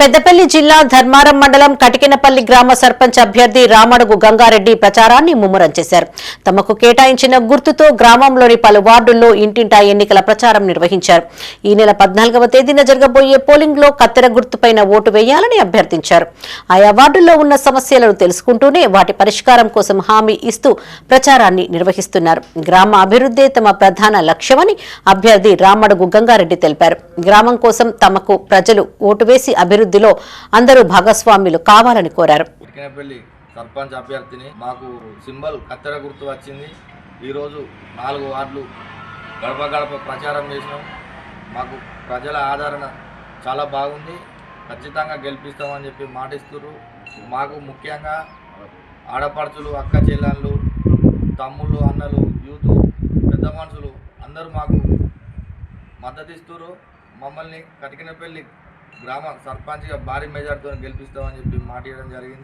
పెద్దపల్లి జిల్లా ధర్మారం మండలం కటికినపల్లి గ్రామ సర్పంచ్ అభ్యర్థి రామడుగు గంగారెడ్డి ప్రచారాన్ని ముమ్మరం చేశారు. తమకు కేటాయించిన గుర్తుతో గ్రామంలోని పలు వార్డుల్లో ఇంటింటా ఎన్నికల ప్రచారం నిర్వహించారు. ఈ నెల పద్నాలుగవ తేదీన జరగబోయే పోలింగ్లో కత్తెర గుర్తుపైన ఓటు వేయాలని అభ్యర్థించారు. ఆయా వార్డుల్లో ఉన్న సమస్యలను తెలుసుకుంటూనే వాటి పరిష్కారం కోసం హామీ ఇస్తూ ప్రచారాన్ని నిర్వహిస్తున్నారు. గ్రామ అభివృద్ధి తమ ప్రధాన లక్ష్యమని అభ్యర్థి రామడుగు గంగారెడ్డి తెలిపారు. గ్రామం కోసం తమకు ప్రజలు ఓటు వేసి అభివృద్ధి అభివృద్ధిలో అందరూ భాగస్వామ్యులు కావాలని కోరారు. సర్పంచ్ అభ్యర్థిని మాకు సింబల్ కత్తెర గుర్తు వచ్చింది. ఈరోజు నాలుగు వార్డులు గడప గడప ప్రచారం చేసినాం. మాకు ప్రజల ఆదరణ చాలా బాగుంది. ఖచ్చితంగా గెలిపిస్తామని చెప్పి మాటిస్తున్నారు మాకు ముఖ్యంగా ఆడపడుచులు అక్క చెల్లెళ్ళు తమ్ముళ్ళు అన్నలు యూత్ పెద్ద మనుషులు అందరూ మాకు మద్దతు ఇస్తున్నారు మమ్మల్ని కటికినపల్లి గ్రామ సర్పంచ్గా భారీ మెజార్టీతో గెలిపిస్తామని చెప్పి మాట ఇవ్వడం జరిగింది.